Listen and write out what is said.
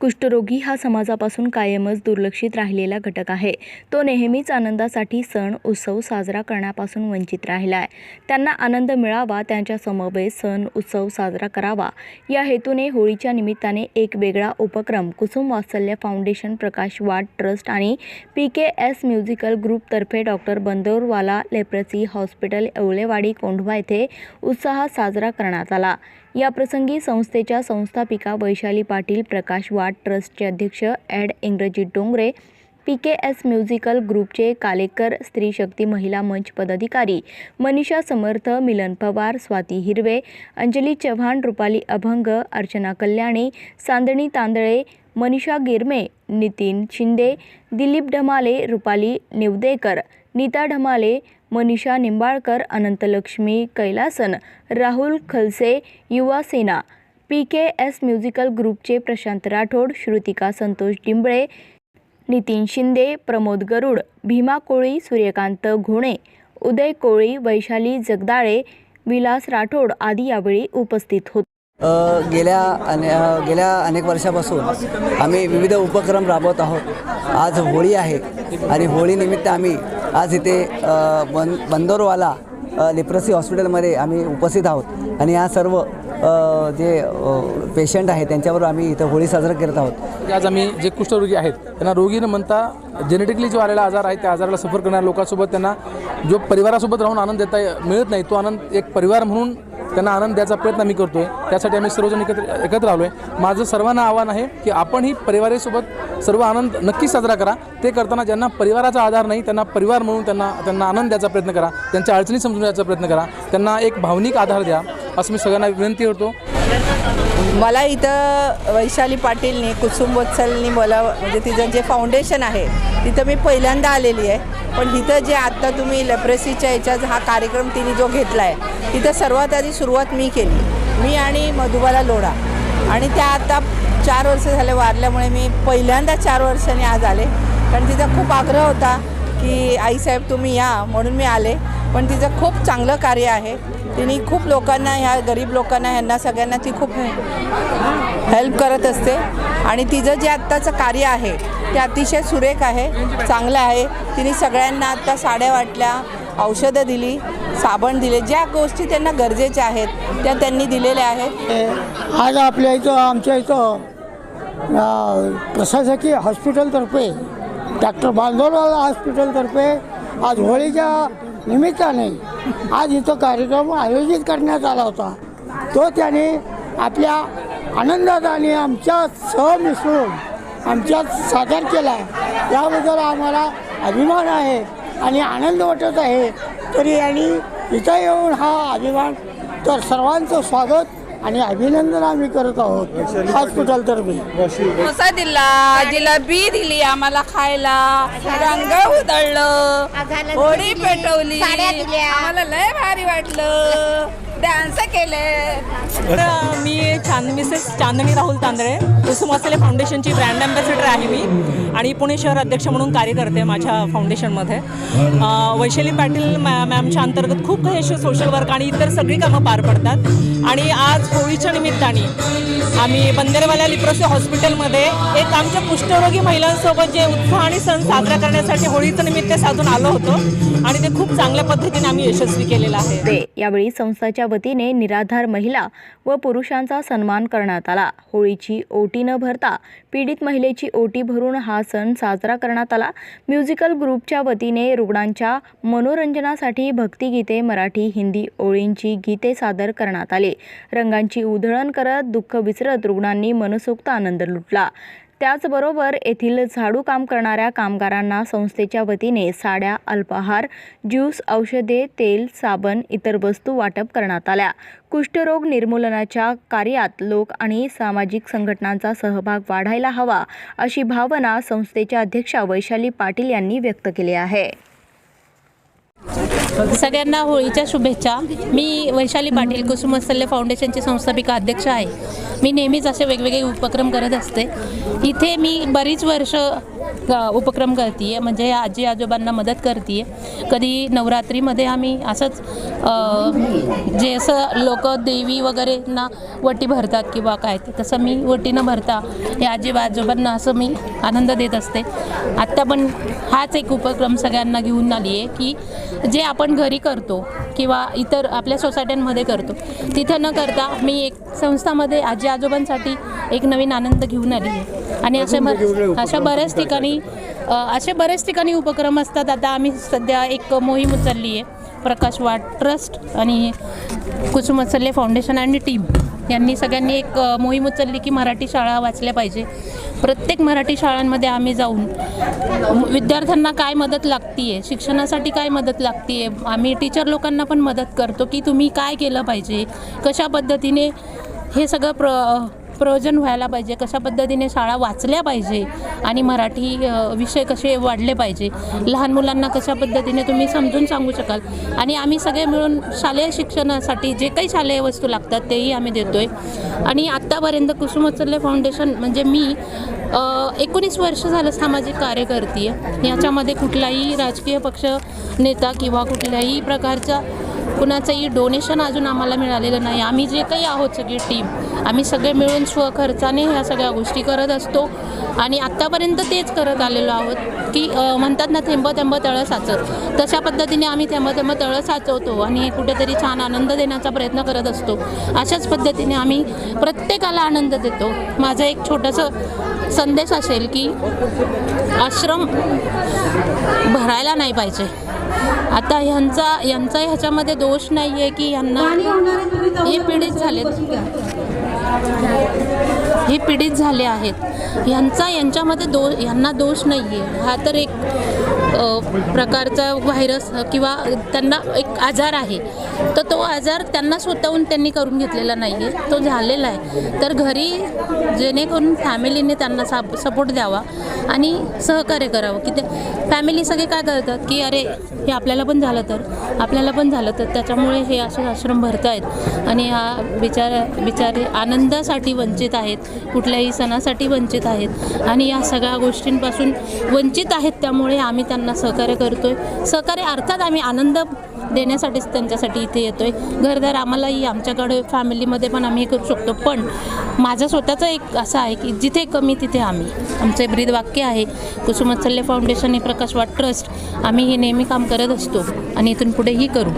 कुष्ठरोगी हा समाजापासून कायमच दुर्लक्षित राहिलेला घटक आहे. तो नेहमीच आनंदासाठी सण उत्सव साजरा करण्यापासून वंचित राहिला आहे त्यांना आनंद मिळावा त्यांच्या समवेत सण उत्सव साजरा करावा. या हेतूने होळीच्या निमित्ताने एक वेगळा उपक्रम कुसुम वात्सल्य फाउंडेशन प्रकाश वाट ट्रस्ट आणि P K S musical ग्रुपतर्फे doctor Bandorawala leprosy hospital Yewalewadi Kondhwa येथे उत्साहात साजरा करण्यात आला. या प्रसंगी संस्थेच्या संस्थापिका वैशाली पाटील प्रकाश वाट ट्रस्टचे अध्यक्ष ॲड इंग्रजी Dongre P K S musical ग्रुपचे कालेकर स्त्री शक्ती महिला मंच पदाधिकारी मनीषा समर्थ मिलन पवार स्वाती हिरवे अंजली चव्हाण रुपाली अभंग Archana Kalyani सांदणी Tandale Manisha Girme Nitin Shinde Dilip Dhamale Rupali निवदेकर Nita Dhamale Manisha Nimbalkar अनंतलक्ष्मी कैलासन Rahul Khalse Yuva Sena P K S musical ग्रुपचे प्रशांत राठोड श्रुतिका संतोष डिंबळे नितीन शिंदे प्रमोद गरुड भीमा कोळी सूर्यकांत घोणे उदय कोळी वैशाली जगदाळे विलास राठोड आदी यावेळी उपस्थित होते. गेल्या अने गेल्या अनेक वर्षापासून आम्ही विविध उपक्रम राबवत आहोत. आज होळी आहे आणि होळीनिमित्त आम्ही आज इथे बं बन बंदोरवाला लिप्रसी हॉस्पिटलमध्ये आम्ही उपस्थित आहोत. आणि या सर्व जे पेशंट आहेत त्यांच्यावर आम्ही इथं होळी साजरा करत आहोत. म्हणजे आज आम्ही जे कुष्ठरोगी आहेत त्यांना रोगी न म्हणता जेनेटिकली जो आलेला आजार आहे त्या आजाराला सफर करणाऱ्या लोकांसोबत त्यांना जो परिवारासोबत राहून आनंद देता मिळत नाही तो आनंद एक परिवार म्हणून त्यांना आनंद द्यायचा प्रयत्न आम्ही करतोय. त्यासाठी आम्ही सर्वजण एकत्र एकत्र आलो आहे माझं सर्वांना आव्हान आहे की आपण ही परिवारासोबत सर्व आनंद नक्कीच साजरा करा. ते करताना ज्यांना परिवाराचा आधार नाही त्यांना परिवार म्हणून त्यांना त्यांना आनंद द्यायचा प्रयत्न करा. त्यांच्या अडचणी समजून द्यायचा प्रयत्न करा. त्यांना एक भावनिक आधार द्या. असं मी सगळ्यांना विनंती करतो. मला इथं वैशाली पाटीलनी कुसुम वत्सलनी मला म्हणजे तिचं जे फाउंडेशन आहे तिथं मी पहिल्यांदा आलेली आहे. पण इथं जे आत्ता तुम्ही लेप्रेसीच्या ह्याच्यात हा कार्यक्रम तिने जो घेतला आहे तिथं सर्वात आधी सुरुवात मी केली. मी आणि मधुबाला लोढा. आणि त्या आता चार वर्ष झाले वारल्यामुळे मी पहिल्यांदा चार वर्षांनी आज आले. कारण तिचा खूप आग्रह होता की आईसाहेब तुम्ही या. म्हणून मी आले. पण तिचं खूप चांगलं कार्य आहे. तिने खूप लोकांना ह्या गरीब लोकांना ह्यांना सगळ्यांना ती खूप हेल्प करत असते. आणि तिचं जे आत्ताचं कार्य आहे ते अतिशय सुरेख आहे चांगलं आहे. तिने सगळ्यांना आत्ता साड्या वाटल्या औषधं दिली साबण दिले ज्या गोष्टी त्यांना गरजेच्या आहेत त्या त्यांनी दिलेल्या आहेत. आज आपल्या इथं आमच्या इथं प्रशासकीय हॉस्पिटलतर्फे डॉक्टर बांदोरवाला हॉस्पिटलतर्फे आज होळीच्या निमित्ताने आज इथं कार्यक्रम आयोजित करण्यात आला होता. तो त्याने आपल्या आनंदात आणि आमच्या सह मिसळून आमच्यात सादर केला. याबद्दल आम्हाला अभिमान आहे आणि आनंद वाटत आहे. तरी आणि इथं येऊन हा अभिमान तर सर्वांचं स्वागत आणि अभिनंदन आम्ही करत आहोत हॉस्पिटलतर्फे. डोसा दिला जिलेबी दिली आम्हाला खायला. रंग उधळलं. होळी पेटवली. आम्हाला लय भारी वाटलं. डान्स केले. तर मी चांद मिसेस चांदणी राहुल तांदळे कुसुम वासले फाउंडेशनची ब्रँड अँबॅसेडर आहे मी. आणि पुणे शहर अध्यक्ष म्हणून कार्य करते माझ्या फाउंडेशनमध्ये वैशाली पाटील मॅ मॅमच्या अंतर्गत खूप काही असे सोशल वर्क आणि इतर सगळी कामं पार पडतात. आणि आज होळीच्या निमित्ताने आम्ही बंदरवाल्या लिप्रोसी हॉस्पिटलमध्ये एक आमच्या कुष्ठरोगी महिलांसोबत जे उत्साह आणि सण साजरा करण्यासाठी होळीचं निमित्त साधून आलो होतो. आणि ते खूप चांगल्या पद्धतीने आम्ही यशस्वी केलेलं आहे. ते यावेळी संस्थाच्या वतीने निराधार महिला व पुरुषांचा सन्मान करण्यात आला. होळीची ओटी न भरता पीडित महिलेची ओटी भरून हा सण साजरा करण्यात आला. म्युझिकल ग्रुपच्या वतीने रुग्णांच्या मनोरंजनासाठी भक्तिगीते मराठी हिंदी ओळींची गीते सादर करण्यात आले. रंगांची उधळण करत दुःख विसरत रुग्णांनी मनसोक्त आनंद लुटला. त्याचबरोबर येथील झाडू काम करणाऱ्या कामगारांना संस्थेच्या वतीने साड्या अल्पाहार ज्यूस औषधे तेल साबण इतर वस्तू वाटप करण्यात आल्या. कुष्ठरोग निर्मूलनाच्या कार्यात लोक आणि सामाजिक संघटनांचा सहभाग वाढायला हवा अशी भावना संस्थेच्या अध्यक्षा वैशाली पाटील यांनी व्यक्त केली आहे. सगळ्यांना होळीच्या शुभेच्छा. मी वैशाली पाटील कुसुमस्थल्य फाउंडेशनची संस्थापिका अध्यक्ष आहे. मी नेहमीच असे वेगवेगळे उपक्रम करत असते. इथे मी बरीच वर्ष उपक्रम करते आहे म्हणजे आजी आजोबांना मदत करते आहे कधी नवरात्रीमध्ये आम्ही असंच जे असं लोक देवी वगैरे ना वटी भरतात किंवा काय ते तसं मी वटी न भरता या आजी आजोबांना असं मी आनंद देत असते. आत्ता पण हाच एक उपक्रम सगळ्यांना घेऊन आली आहे की जे आपण घरी करतो किंवा इतर आपल्या सोसायट्यांमध्ये करतो. तिथं न करता मी एक संस्थामध्ये आजी आजोबांसाठी एक नवीन आनंद घेऊन आली आहे. आणि अशा अशा बऱ्याच ठिकाणी असे बरेच ठिकाणी उपक्रम असतात. आता आम्ही सध्या एक मोहीम उचलली आहे. प्रकाश वाट ट्रस्ट आणि कुसुमत्सल्य फाउंडेशन आणि टीम. यांनी सगळ्यांनी एक मोहीम उचलली की मराठी शाळा वाचल्या पाहिजे. प्रत्येक मराठी शाळांमध्ये आम्ही जाऊन विद्यार्थ्यांना काय मदत लागती आहे शिक्षणासाठी काय मदत लागती आहे आम्ही टीचर लोकांना पण मदत करतो की तुम्ही काय केलं पाहिजे कशा पद्धतीने हे सगळं प्र प्रयोजन व्हायला पाहिजे कशा पद्धतीने शाळा वाचल्या पाहिजे आणि मराठी विषय कसे वाढले पाहिजे लहान मुलांना कशा पद्धतीने तुम्ही समजून सांगू शकाल? आणि आम्ही सगळे मिळून शालेय शिक्षणासाठी जे काही शालेय वस्तू लागतात तेही आम्ही देतो आहे आणि आत्तापर्यंत कुसुमोत्सल्य फाउंडेशन म्हणजे मी एकोणीस वर्ष झालं सामाजिक कार्य करते आहे याच्यामध्ये कुठलाही राजकीय पक्ष नेता किंवा कुठल्याही प्रकारचा कुणाचंही डोनेशन अजून आम्हाला मिळालेलं नाही. आम्ही जे काही आहोत सगळी टीम आम्ही सगळे मिळून स्वखर्चाने ह्या सगळ्या गोष्टी करत असतो. आणि आत्तापर्यंत तेच करत आलेलो आहोत की म्हणतात ना थेंब थेंब तळं साचत. तशा पद्धतीने आम्ही थेंब थेंब तळं साचवतो आणि कुठेतरी छान आनंद देण्याचा प्रयत्न करत असतो. अशाच पद्धतीने आम्ही प्रत्येकाला आनंद देतो. माझं एक छोटंसं संदेश असेल की आश्रम भरायला नाही पाहिजे. आता ह्यांचा यांचा ह्याच्यामध्ये दोष नाही आहे की यांना हे पीडित झालेत. हे पीडित झाले आहेत. यांचा यांच्यामध्ये दो यांना दोष नाही आहे हा तर एक प्रकारचा व्हायरस किंवा त्यांना एक आजार आहे तर तो आजार त्यांना स्वतःहून त्यांनी करून घेतलेला नाही आहे तो झालेला आहे. तर घरी जेणेकरून फॅमिलीने त्यांना साप सपोर्ट द्यावा आणि सहकार्य करावं. की ते फॅमिली सगळे काय करतात की अरे हे आपल्याला पण झालं तर आपल्याला पण झालं तर त्याच्यामुळे हे असे आश्रम भरत आहेत आणि हा बिचार बिचारे आनंदासाठी वंचित आहेत कुठल्याही सणासाठी वंचित आहेत आणि या सगळ्या गोष्टींपासून वंचित आहेत त्यामुळे आम्ही त्यांना त्यांना सहकार्य करतोय. सहकार्य अर्थात आम्ही आनंद देण्यासाठीच त्यांच्यासाठी इथे येतोय. घरदार आम्हालाही आमच्याकडे फॅमिलीमध्ये पण आम्ही हे करू शकतो. पण माझं स्वतःचं एक असं आहे की जिथे कमी तिथे आम्ही. आमचे ब्रीद वाक्य आहे कुसुमत्सल्य फाउंडेशन हे प्रकाश वाट ट्रस्ट. आम्ही हे नेहमी काम करत असतो आणि इथून पुढेही करू.